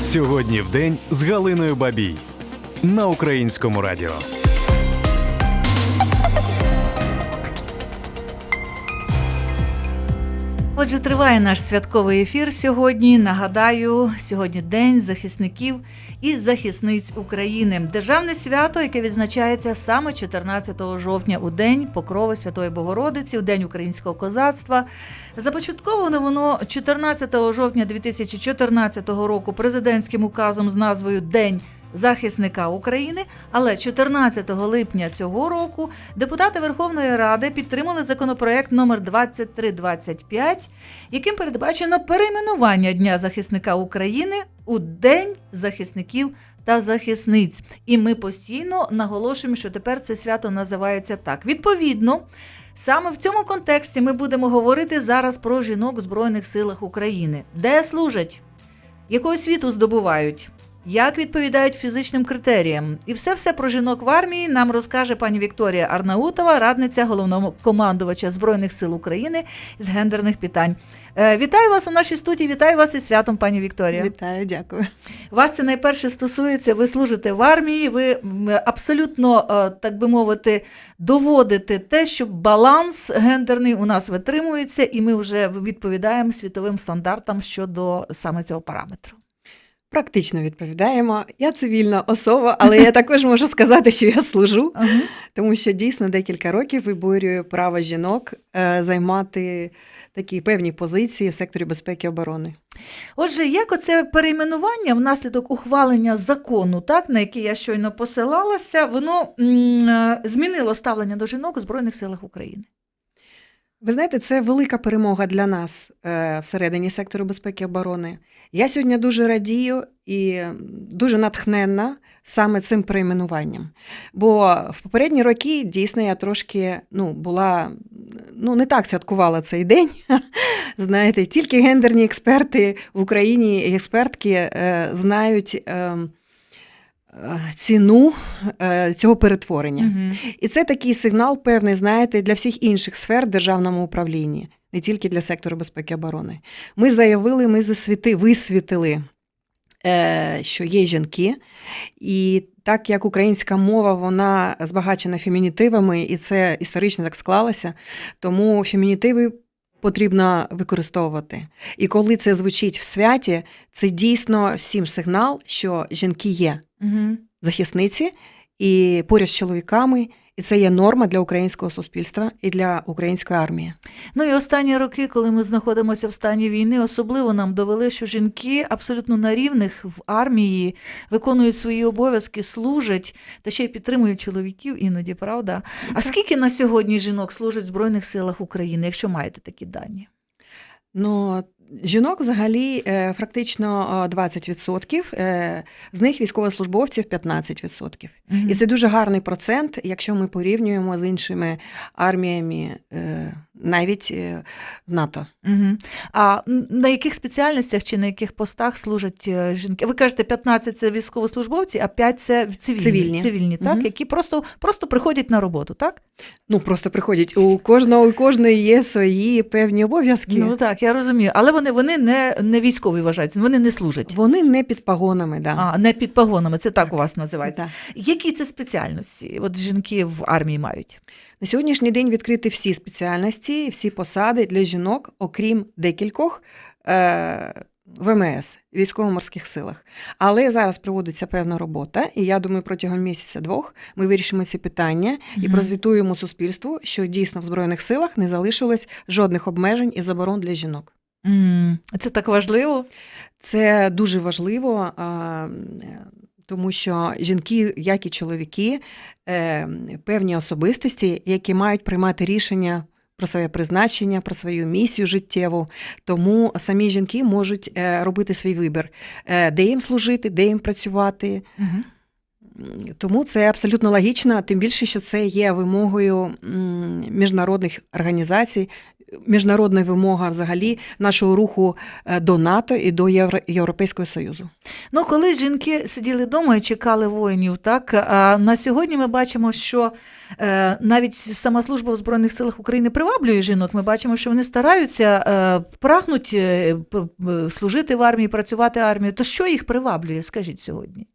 Сьогодні в день з Галиною Бабій на українському радіо. Отже, триває наш святковий ефір сьогодні. Нагадаю, сьогодні День захисників і захисниць України. Державне свято, яке відзначається саме 14 жовтня у день Покрови Святої Богородиці, у день українського козацтва. Започатковано воно 14 жовтня 2014 року президентським указом з назвою День захисника України. Але 14 липня цього року депутати Верховної Ради підтримали законопроект номер 2325, яким передбачено перейменування Дня захисника України у День захисників та захисниць. І ми постійно наголошуємо, що тепер це свято називається так. Відповідно. Саме в цьому контексті ми будемо говорити зараз про жінок в Збройних силах України, де служать, яку освіту здобувають, як відповідають фізичним критеріям. І все все про жінок в армії нам розкаже пані Вікторія Арнаутова, радниця головного командувача Збройних сил України з гендерних питань. Е, Вітаю вас у нашій студії. Вітаю вас із святом, пані Вікторія. Вітаю, дякую. Вас це найперше стосується. Ви служите в армії. Ви абсолютно, е, так би мовити, доводите те, що баланс гендерний у нас витримується, і ми вже відповідаємо світовим стандартам щодо саме цього параметру. Практично відповідаємо. Я цивільна особа, але я також можу сказати, що я служу, тому що дійсно декілька років виборюю право жінок е, займати такі певні позиції в секторі безпеки і оборони. Отже, як оце перейменування внаслідок ухвалення закону, так на який я щойно посилалася, воно е, змінило ставлення до жінок у Збройних силах України? Ви знаєте, це велика перемога для нас е, всередині сектору безпеки і оборони. Я сьогодні дуже радію і дуже натхненна саме цим перейменуванням. Бо в попередні роки дійсно я трошки ну, була ну, не так святкувала цей день. Знаєте, тільки гендерні експерти в Україні експертки е, знають. Е, Ціну е, цього перетворення. Мгм. І це такий сигнал, певний, знаєте, для всіх інших сфер державному управлінні, не тільки для сектору безпеки і оборони. Ми заявили, ми засвіти, висвітили, е, що є жінки, і так як українська мова вона збагачена фемінітивами, і це історично так склалося, тому фемінітиви потрібно використовувати. І коли це звучить в святі, це дійсно всім сигнал, що жінки є угу. захисниці і поряд з чоловіками, і це є норма для українського суспільства і для української армії. Ну і останні роки, коли ми знаходимося в стані війни, особливо нам довели, що жінки абсолютно на рівних в армії виконують свої обов'язки, служать та ще й підтримують чоловіків іноді, правда? А скільки на сьогодні жінок служать в Збройних силах України, якщо маєте такі дані? Ну, жінок взагалі е, практично е, 20%, е, з них військовослужбовців 15%. І це дуже гарний процент, якщо ми порівнюємо з іншими арміями, е, навіть е, в НАТО. Угу. А на яких спеціальностях чи на яких постах служать е, жінки? Ви кажете, 15 це військовослужбовці, а 5 це цивільні, Цивільні. цивільні так? Мгм. які просто, просто приходять на роботу, так? Ну, просто приходять у кожного, у кожної є свої певні обов'язки. Ну так, я розумію. Але вони, вони не, не військові вважаються, вони не служать. Вони не під погонами, да. А, не під погонами, це так у вас називається. Да. Які це спеціальності? От жінки в армії мають? На сьогоднішній день відкриті всі спеціальності, всі посади для жінок, окрім декількох е- ВМС військово-морських силах. Але зараз проводиться певна робота, і я думаю, протягом місяця-двох ми вирішимо ці питання і прозвітуємо суспільству, що дійсно в збройних силах не залишилось жодних обмежень і заборон для жінок. Це так важливо. Це дуже важливо, тому що жінки, як і чоловіки, е, певні особистості, які мають приймати рішення про своє призначення, про свою місію життєву. Тому самі жінки можуть е, робити свій вибір, е, де їм служити, де їм працювати. Угу. Тому це абсолютно логічно, тим більше, що це є вимогою міжнародних організацій, міжнародна вимога взагалі нашого руху е, до НАТО і до Євро- Європейського Союзу. Ну, коли жінки сиділи вдома і чекали воїнів, так а на сьогодні ми бачимо, що е, навіть сама служба в Збройних силах України приваблює жінок. Ми бачимо, що вони стараються е, прагнуть е, служити в армії, працювати в армії. То що їх приваблює? Скажіть сьогодні?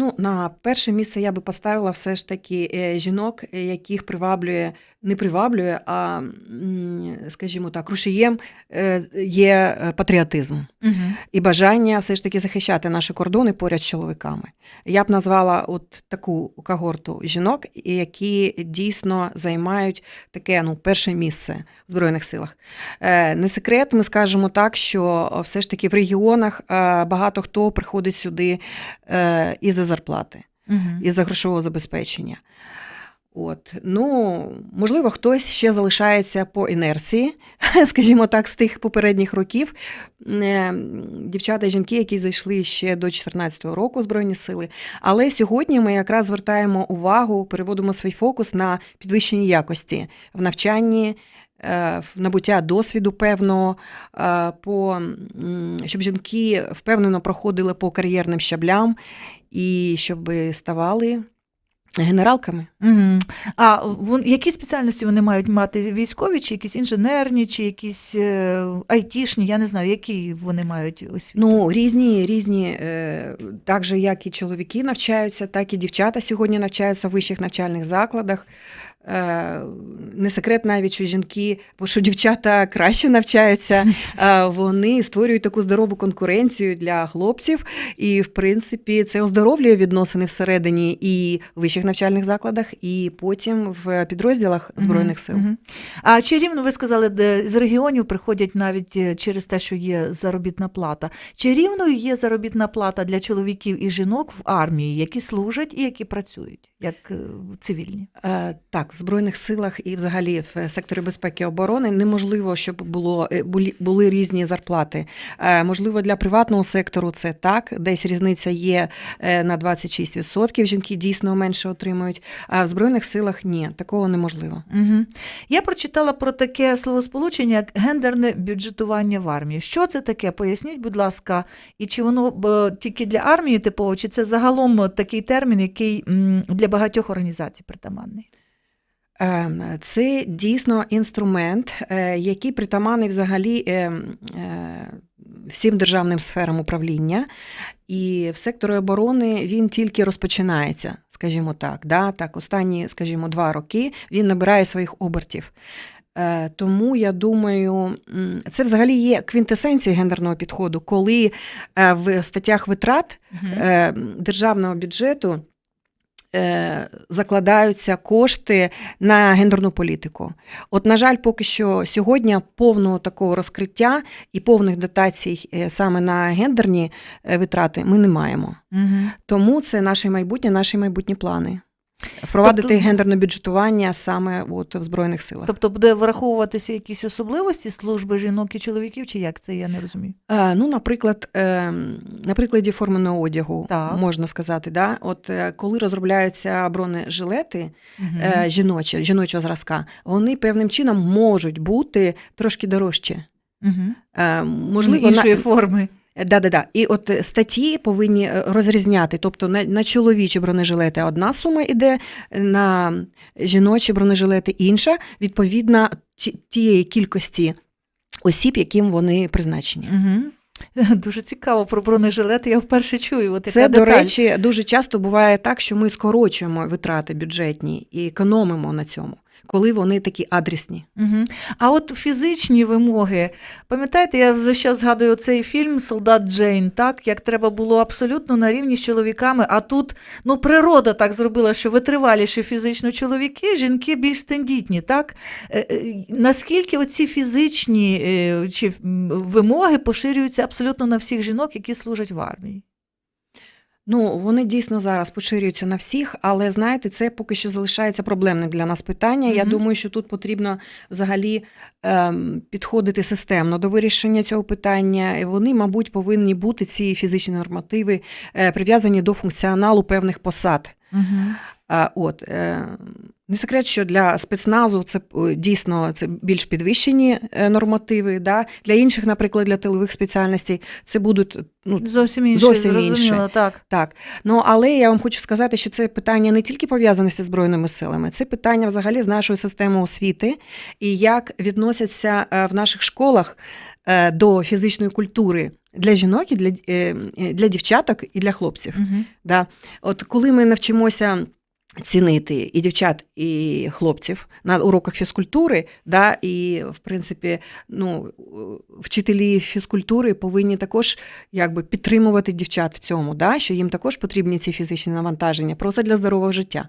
Ну, на перше місце я би поставила все ж таки е, жінок, е, яких приваблює, не приваблює, а, скажімо так, рушієм е, є патріотизм Угу. і бажання все ж таки захищати наші кордони поряд з чоловіками. Я б назвала от таку когорту жінок, які дійсно займають таке ну, перше місце в Збройних силах. Не секрет, ми скажемо так, що все ж таки в регіонах багато хто приходить сюди і за зарплати, Угу. і за грошового забезпечення. От. Ну, можливо, хтось ще залишається по інерції, скажімо так, з тих попередніх років. Е, Дівчата і жінки, які зайшли ще до 2014 року в Збройні сили. Але сьогодні ми якраз звертаємо увагу, переводимо свій фокус на підвищення якості в навчанні. е, в Набуття досвіду певного, е, по, щоб жінки впевнено проходили по кар'єрним щаблям і щоб ставали генералками. Угу. А вон, які спеціальності вони мають мати військові, чи якісь інженерні, чи якісь е, айтішні, я не знаю, які вони мають освіту? Ну, різні, різні, е, так же, як і чоловіки навчаються, так і дівчата сьогодні навчаються в вищих навчальних закладах. Е, Не секрет навіть, що жінки, бо що дівчата краще навчаються, е, вони створюють таку здорову конкуренцію для хлопців, і, в принципі, це оздоровлює відносини всередині і в вищих навчальних закладах, і потім в підрозділах Збройних сил. А чарівно ви сказали, де з регіонів приходять навіть е, через те, що є заробітна плата. Чи рівною є заробітна плата для чоловіків і жінок в армії, які служать і які працюють, як цивільні? Е, Так, в Збройних силах і взагалі в секторі безпеки і оборони неможливо, щоб було, е, були, різні зарплати. Е, Можливо, для приватного сектору це так, десь різниця є е, на 26%, жінки дійсно менше отримують, а в Збройних силах ні, такого неможливо. Угу. Я прочитала про таке словосполучення, як гендерне бюджетування в армії. Що це таке? Поясніть, будь ласка, і чи воно тільки для армії типово, чи це загалом такий термін, який для багатьох організацій притаманний? Ем, Це дійсно інструмент, е, який притаманний взагалі ем, е, всім державним сферам управління. І в секторі оборони він тільки розпочинається, скажімо так. Да? Так, останні, скажімо, два роки він набирає своїх обертів. Е, Тому я думаю, це взагалі є квінтесенція гендерного підходу, коли е, в статтях витрат е, державного бюджету е, закладаються кошти на гендерну політику. От, на жаль, поки що сьогодні повного такого розкриття і повних дотацій е, саме на гендерні е, витрати ми не маємо. Угу. Тому це наше майбутнє, наші майбутні плани. Впровадити Тобто- гендерне бюджетування саме от в Збройних силах. Тобто буде враховуватися якісь особливості служби жінок і чоловіків, чи як це я не розумію? Е, Ну, наприклад, е, на прикладі форменого одягу Так. можна сказати, да? от е, коли розробляються бронежилети Угу. е, жіночі, жіночого зразка, вони певним чином можуть бути трошки дорожчі. Угу. Е, Можливо, іншої на... форми. Да, да, да. І от е, статті повинні е, розрізняти. Тобто на, на чоловічі бронежилети одна сума іде, на жіночі бронежилети інша, відповідно тієї кількості осіб, яким вони призначені. Угу. Дуже цікаво про бронежилети. Я вперше чую. От Це, яка до речі, дуже часто буває так, що ми скорочуємо витрати бюджетні і економимо на цьому, коли вони такі адресні. Угу. А от фізичні вимоги. Пам'ятаєте, я вже ще згадую цей фільм Солдат Джейн, так як треба було абсолютно на рівні з чоловіками. А тут ну природа так зробила, що витриваліші фізично чоловіки, жінки більш тендітні. Так Е, е, наскільки оці фізичні е, чи вимоги поширюються абсолютно на всіх жінок, які служать в армії? Ну, вони дійсно зараз поширюються на всіх, але знаєте, це поки що залишається проблемним для нас питання. Я думаю, що тут потрібно взагалі ем, підходити системно до вирішення цього питання. І Вони, мабуть, повинні бути ці фізичні нормативи е, прив'язані до функціоналу певних посад. Угу. А, От, е, Не секрет, що для спецназу це е, дійсно це більш підвищені е, нормативи. Да? Для інших, наприклад, для тилових спеціальностей, це будуть ну, Зовсім інше, Зовсім інше. так. Так, ну але я вам хочу сказати, що це питання не тільки пов'язане зі збройними силами, це питання взагалі з нашою системою освіти і як відносяться е, в наших школах до фізичної культури для жінок і для, для дівчаток і для хлопців. Угу. Да. От коли ми навчимося. Цінити і дівчат, і хлопців на уроках фізкультури, да, і в принципі, ну, вчителі фізкультури повинні також якби підтримувати дівчат в цьому, да, що їм також потрібні ці фізичні навантаження, просто для здорового життя.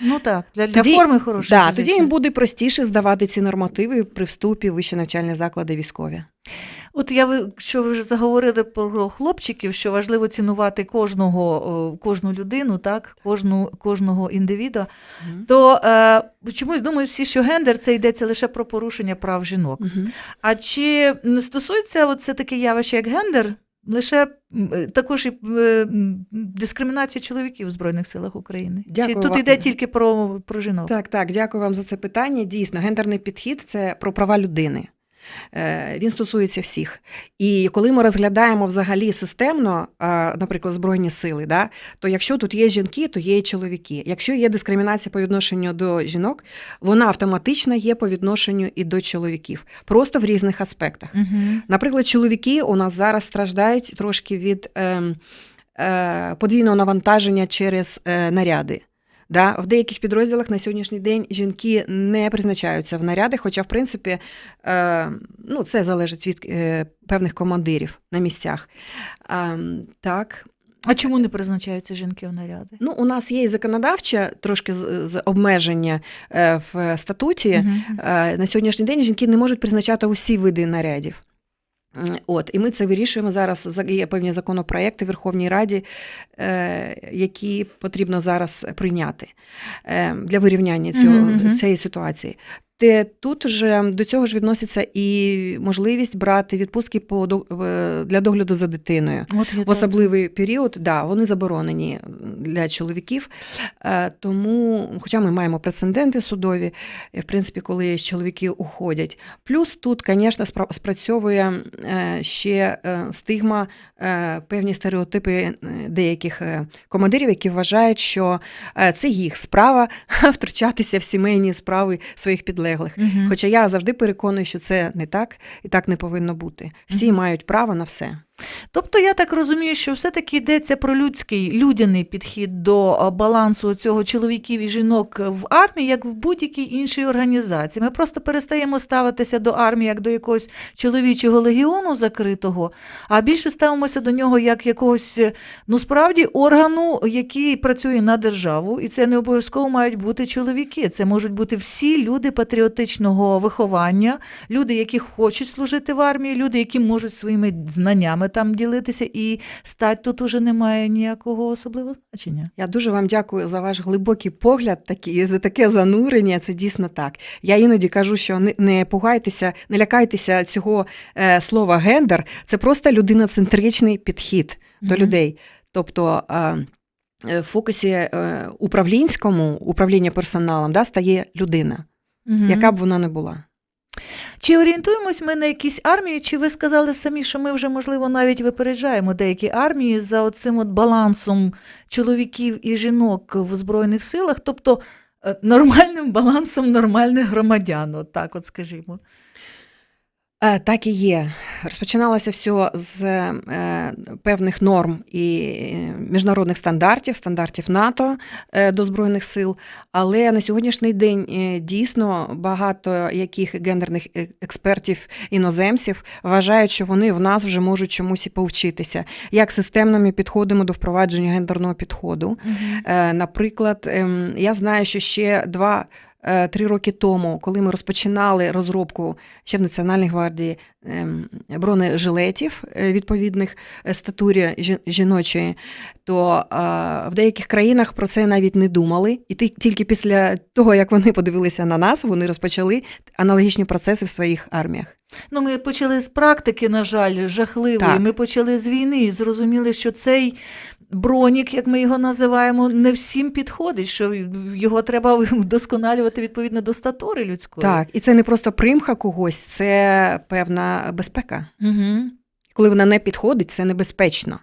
Ну так, для, для Тоді- форми хорошої. Да, тоді їм буде простіше здавати ці нормативи при вступі в вищі навчальні заклади військові. От я ви що ви вже заговорили про хлопчиків, що важливо цінувати кожного, кожну людину, так, кожну, кожного індивіда. То е, чомусь думають всі, що гендер це йдеться лише про порушення прав жінок. Мгм. А чи стосується це таке явище, як гендер, лише також і е, дискримінація чоловіків у Збройних силах України? Дякую чи тут вам. йде тільки про, про жінок? Так, так, дякую вам за це питання. Дійсно, гендерний підхід це про права людини. Е, Він стосується всіх. І коли ми розглядаємо взагалі системно, наприклад, Збройні сили, да, то якщо тут є жінки, то є і чоловіки. Якщо є дискримінація по відношенню до жінок, вона автоматично є по відношенню і до чоловіків, просто в різних аспектах. Угу. Наприклад, чоловіки у нас зараз страждають трошки від е, е, подвійного навантаження через е, наряди. Да? В деяких підрозділах на сьогоднішній день жінки не призначаються в наряди, хоча, в принципі, е, ну, це залежить від е, певних командирів на місцях. Е, так. А чому не призначаються жінки в наряди? Ну, у нас є і законодавче трошки з, обмеження е, в статуті. Е, На сьогоднішній день жінки не можуть призначати усі види нарядів. От, і ми це вирішуємо зараз. Є певні законопроекти в Верховній Раді, е, які потрібно зараз прийняти е, для вирівняння цього, mm -hmm. цієї ситуації. Те тут же до цього ж відноситься і можливість брати відпустки по для догляду за дитиною. От В особливий період, да, вони заборонені для чоловіків. Е, Тому, хоча ми маємо прецеденти судові, в принципі, коли чоловіки уходять. Плюс тут, звісно, спрацьовує е, ще е, стигма, певні стереотипи деяких командирів, які вважають, що це їх справа втручатися в сімейні справи своїх підлеглих. Мгм. Хоча я завжди переконую, що це не так і так не повинно бути. Всі угу. мають право на все. Тобто я так розумію, що все-таки йдеться про людський, людяний підхід до балансу цього чоловіків і жінок в армії, як в будь-якій іншій організації. Ми просто перестаємо ставитися до армії як до якогось чоловічого легіону закритого, а більше ставимося до нього як якогось, ну справді, органу, який працює на державу, і це не обов'язково мають бути чоловіки. Це можуть бути всі люди патріотичного виховання, люди, які хочуть служити в армії, люди, які можуть своїми знаннями там ділитися, і стать тут уже не має ніякого особливого значення. Я дуже вам дякую за ваш глибокий погляд, такий, за таке занурення. Це дійсно так. Я іноді кажу, що не, пугайтеся, не лякайтеся цього е, слова гендер. Це просто людиноцентричний підхід до людей. Тобто е, в фокусі е, управлінському, управління персоналом, да, стає людина, Мгм. яка б вона не була. Чи орієнтуємось ми на якісь армії, чи ви сказали самі, що ми вже, можливо, навіть випереджаємо деякі армії за оцим от балансом чоловіків і жінок в Збройних силах, тобто е, нормальним балансом нормальних громадян, от так от скажімо. Е, Так і є. Розпочиналося все з е, певних норм і е, міжнародних стандартів, стандартів НАТО до Збройних сил. Але на сьогоднішній день дійсно багато яких гендерних експертів іноземців вважають, що вони в нас вже можуть чомусь і повчитися, як системно ми підходимо до впровадження гендерного підходу. Наприклад, ем, я знаю, що ще два. Е, Три роки тому, коли ми розпочинали розробку ще в Національній гвардії бронежилетів е, відповідних е, статурі жіночої, то е, в деяких країнах про це навіть не думали. І тільки після того, як вони подивилися на нас, вони розпочали аналогічні процеси в своїх арміях. Ну, ми почали з практики, на жаль, жахливої. Так. Ми почали з війни і зрозуміли, що цей бронік, як ми його називаємо, не всім підходить, що його треба вдосконалювати відповідно до статури людської. Так, і це не просто примха когось, це певна безпека. Угу. Коли вона не підходить, це небезпечно.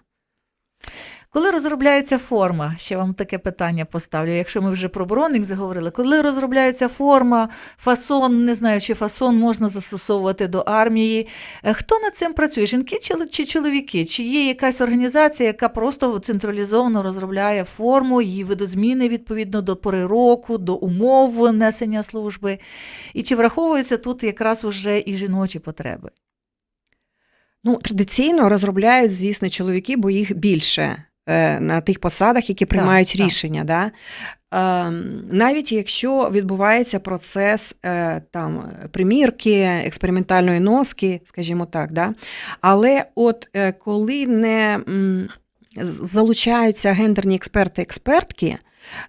Коли розробляється форма, ще вам таке питання поставлю, якщо ми вже про броник заговорили, коли розробляється форма, фасон, не знаю, чи фасон можна застосовувати до армії, е, хто над цим працює? Жінки чи, чоловіки? Чи є якась організація, яка просто централізовано розробляє форму, її видозміни відповідно до пори року, до умов несення служби? І чи враховуються тут якраз уже і жіночі потреби? Ну, традиційно розробляють, звісно, чоловіки, бо їх більше на тих посадах, які приймають так. рішення. Да? Ем, навіть якщо відбувається процес е, там, примірки, експериментальної носки, скажімо так, да? але от е, коли не залучаються гендерні експерти-експертки,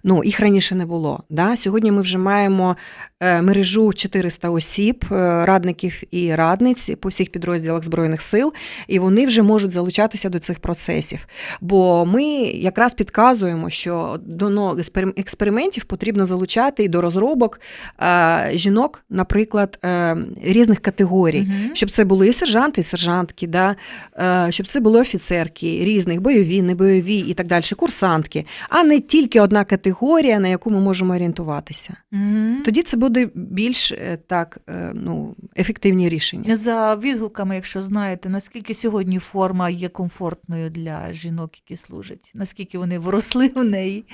Ну, їх раніше не було. Да? Сьогодні ми вже маємо е, мережу 400 осіб, е, радників і радниць по всіх підрозділах Збройних сил, і вони вже можуть залучатися до цих процесів. Бо ми якраз підказуємо, що до експериментів потрібно залучати і до розробок е, жінок, наприклад, е, різних категорій. Мгм. Щоб це були і сержанти, і сержантки, да? е, щоб це були офіцерки різних, бойові, небойові і так далі, курсантки, а не тільки одна категорія, на яку ми можемо орієнтуватися. Мгм. Тоді це буде більш е, так, е, ну, ефективні рішення. За відгуками, якщо знаєте, наскільки сьогодні форма є комфортною для жінок, які служать, наскільки вони вросли в неї?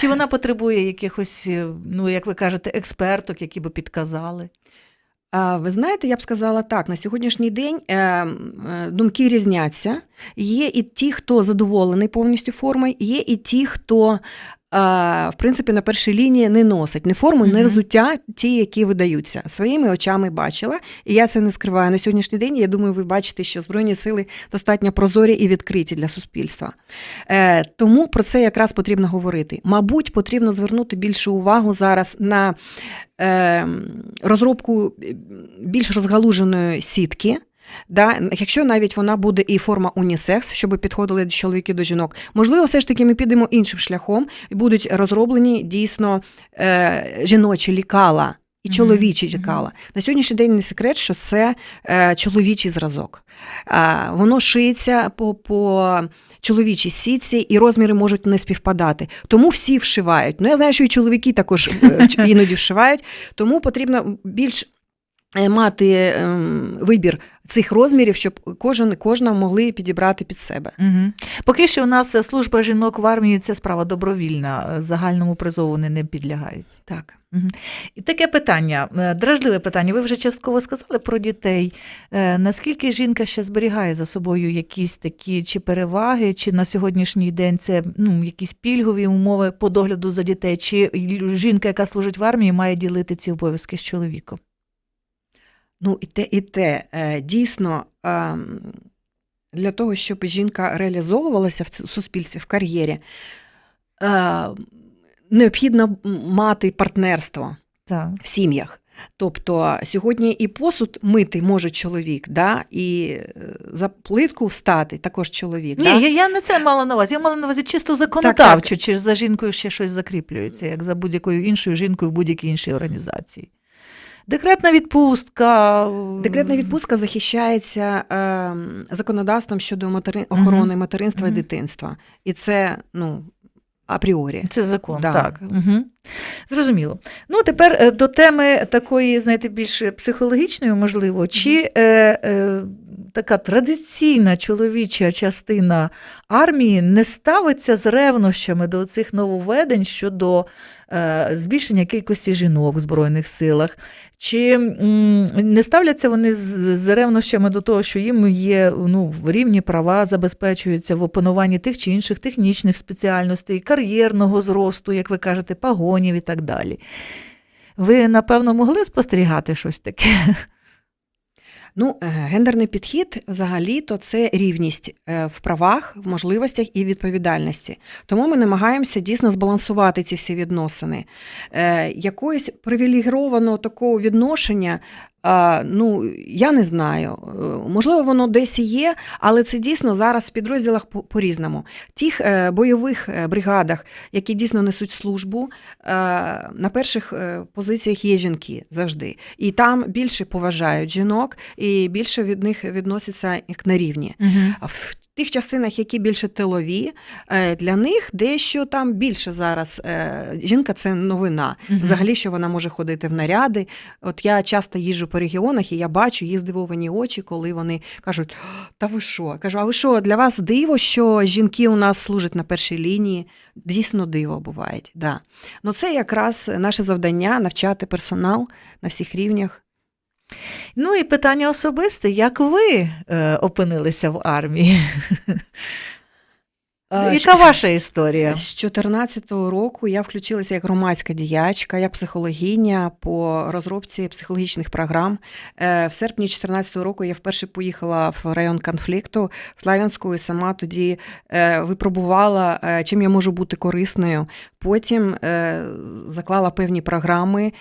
Чи вона потребує якихось, е, ну як ви кажете, експерток, які би підказали? А, Ви знаєте, я б сказала так: на сьогоднішній день думки різняться. Є і ті, хто задоволений повністю формою, є і ті, хто. В принципі, на першій лінії не носить не форму, не взуття, ті, які видаються. Своїми очами бачила, і я це не скриваю. На сьогоднішній день, я думаю, ви бачите, що Збройні сили достатньо прозорі і відкриті для суспільства. Е, Тому про це якраз потрібно говорити. Мабуть, потрібно звернути більшу увагу зараз на е, розробку більш розгалуженої сітки. Да, якщо навіть вона буде і форма унісекс, щоб підходили чоловіки до жінок, можливо, все ж таки ми підемо іншим шляхом і будуть розроблені дійсно е, жіночі лікала і чоловічі лікала. На сьогоднішній день не секрет, що це е, чоловічий зразок. А, воно шиється по, по чоловічій сітці, і розміри можуть не співпадати. Тому всі вшивають. Ну, я знаю, що і чоловіки також е, іноді вшивають, тому потрібно більш е, мати ем, вибір цих розмірів, щоб кожен кожна могли підібрати під себе. Угу. Поки що у нас е, служба жінок в армії це справа добровільна, е, загальному призову вони не підлягають. Так. І таке питання, е, дражливе питання. Ви вже частково сказали про дітей. Е, Наскільки жінка ще зберігає за собою якісь такі чи переваги, чи на сьогоднішній день це ну, якісь пільгові умови по догляду за дітей, чи жінка, яка служить в армії, має ділити ці обов'язки з чоловіком? Ну, і те, і те. Е, Дійсно, ем, для того, щоб жінка реалізовувалася в суспільстві, в кар'єрі, е, необхідно мати партнерство Так. в сім'ях. Тобто сьогодні і посуд мити може чоловік, да? і е, за плитку встати також чоловік. Ні, да? я, я не це мала на увазі. Я мала на увазі чисто законодавчо, чи за жінкою ще щось закріплюється, як за будь-якою іншою жінкою в будь-якій іншій організації. Декретна відпустка. Декретна відпустка захищається е, законодавством щодо матери... охорони материнства Мгм. і дитинства. І це ну, апріорі. Це закон, Да. так. Угу. Зрозуміло. Ну, тепер е, до теми такої, знаєте, більш психологічної, можливо, чи е, е, така традиційна чоловіча частина армії не ставиться з ревнощами до цих нововведень щодо збільшення кількості жінок в Збройних силах? Чи не ставляться вони з, з ревнощами до того, що їм є ну, рівні права забезпечуються в опануванні тих чи інших технічних спеціальностей, кар'єрного зросту, як ви кажете, пагонів і так далі? Ви, напевно, могли спостерігати щось таке? Ну, е, гендерний підхід взагалі то це рівність е, в правах, в можливостях і відповідальності. Тому ми намагаємося дійсно збалансувати ці всі відносини. Е, Якоїсь привілегірованого такого відношення ну, я не знаю. Е, Можливо, воно десь і є, але це дійсно зараз в підрозділах по- по-різному. Тих е, бойових е, бригадах, які дійсно несуть службу, на перших позиціях є жінки завжди. І там більше поважають жінок, і більше від них відносяться як на рівні. Угу. Тих частинах, які більше тилові, е, для них дещо там більше зараз. е, Жінка це новина. Взагалі, що вона може ходити в наряди. От я часто їжджу по регіонах, і я бачу їх здивовані очі, коли вони кажуть: Та ви що? Я кажу, а ви що, для вас диво, що жінки у нас служать на першій лінії? Дійсно диво буває. Да. Ну, це якраз наше завдання навчати персонал на всіх рівнях. Ну і питання особисте: як ви е, опинилися в армії? А, Яка ваша історія? З 2014 року я включилася як громадська діячка, як психологиня по розробці психологічних програм. Е, В серпні 2014 року я вперше поїхала в район конфлікту в Славянську і сама тоді е, випробувала, е, чим я можу бути корисною. Потім заклала певні програми,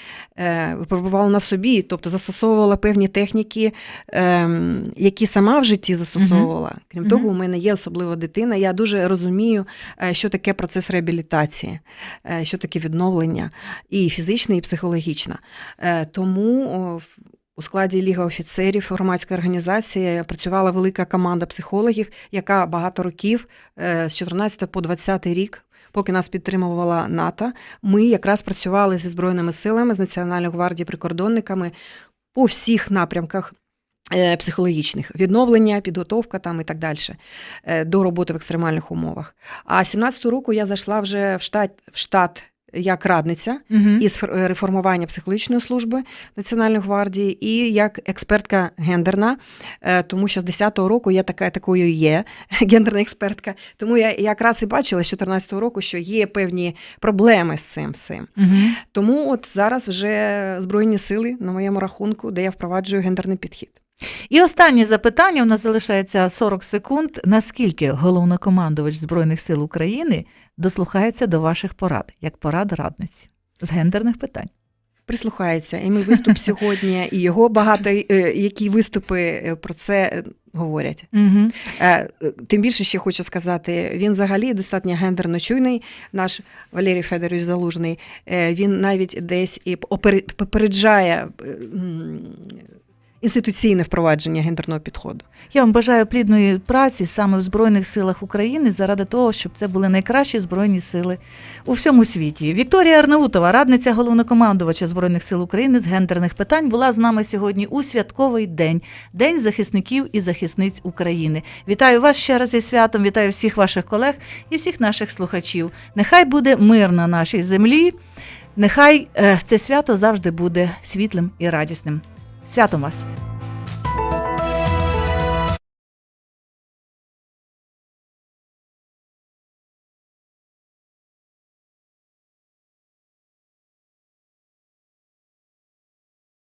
випробувала на собі, тобто застосовувала певні техніки, ем, які сама в житті застосовувала. Крім того, у мене є особлива дитина. Я дуже розумію, е, що таке процес реабілітації, е, що таке відновлення, і фізичне, і психологічне. Е, Тому у складі Ліга офіцерів громадської організації працювала велика команда психологів, яка багато років з 14 по 20 рік. Поки нас підтримувала НАТО, ми якраз працювали зі збройними силами, з Національною гвардією, прикордонниками по всіх напрямках психологічних відновлення, підготовка там і так далі е, до роботи в екстремальних умовах. А 17-го року я зайшла вже в штат, в штат як радниця Угу. із е, реформування психологічної служби Національної гвардії і як експертка гендерна, е, тому що з 10-го року я така такою є, гендерна експертка. Тому я якраз і бачила з 14-го року, що є певні проблеми з цим всім. Угу. Тому от зараз вже збройні сили на моєму рахунку, де я впроваджую гендерний підхід. І останнє запитання. У нас залишається 40 секунд. Наскільки головнокомандувач Збройних сил України дослухається до ваших порад, як порад радниці з гендерних питань? прислухається. І мій виступ сьогодні, і його багато е, які виступи е, про це е, говорять. Угу. Тим більше ще хочу сказати, він взагалі достатньо гендерно чуйний. Наш Валерій Федорович Залужний. Він навіть десь і опер- попереджає інституційне впровадження гендерного підходу. Я вам бажаю плідної праці саме в Збройних силах України заради того, щоб це були найкращі збройні сили у всьому світі. Вікторія Арнаутова, радниця головнокомандувача Збройних сил України з гендерних питань, була з нами сьогодні у святковий день День захисників і захисниць України. Вітаю вас ще раз зі святом. Вітаю всіх ваших колег і всіх наших слухачів. Нехай буде мир на нашій землі. Нехай е, це свято завжди буде світлим і радісним. Святом вас!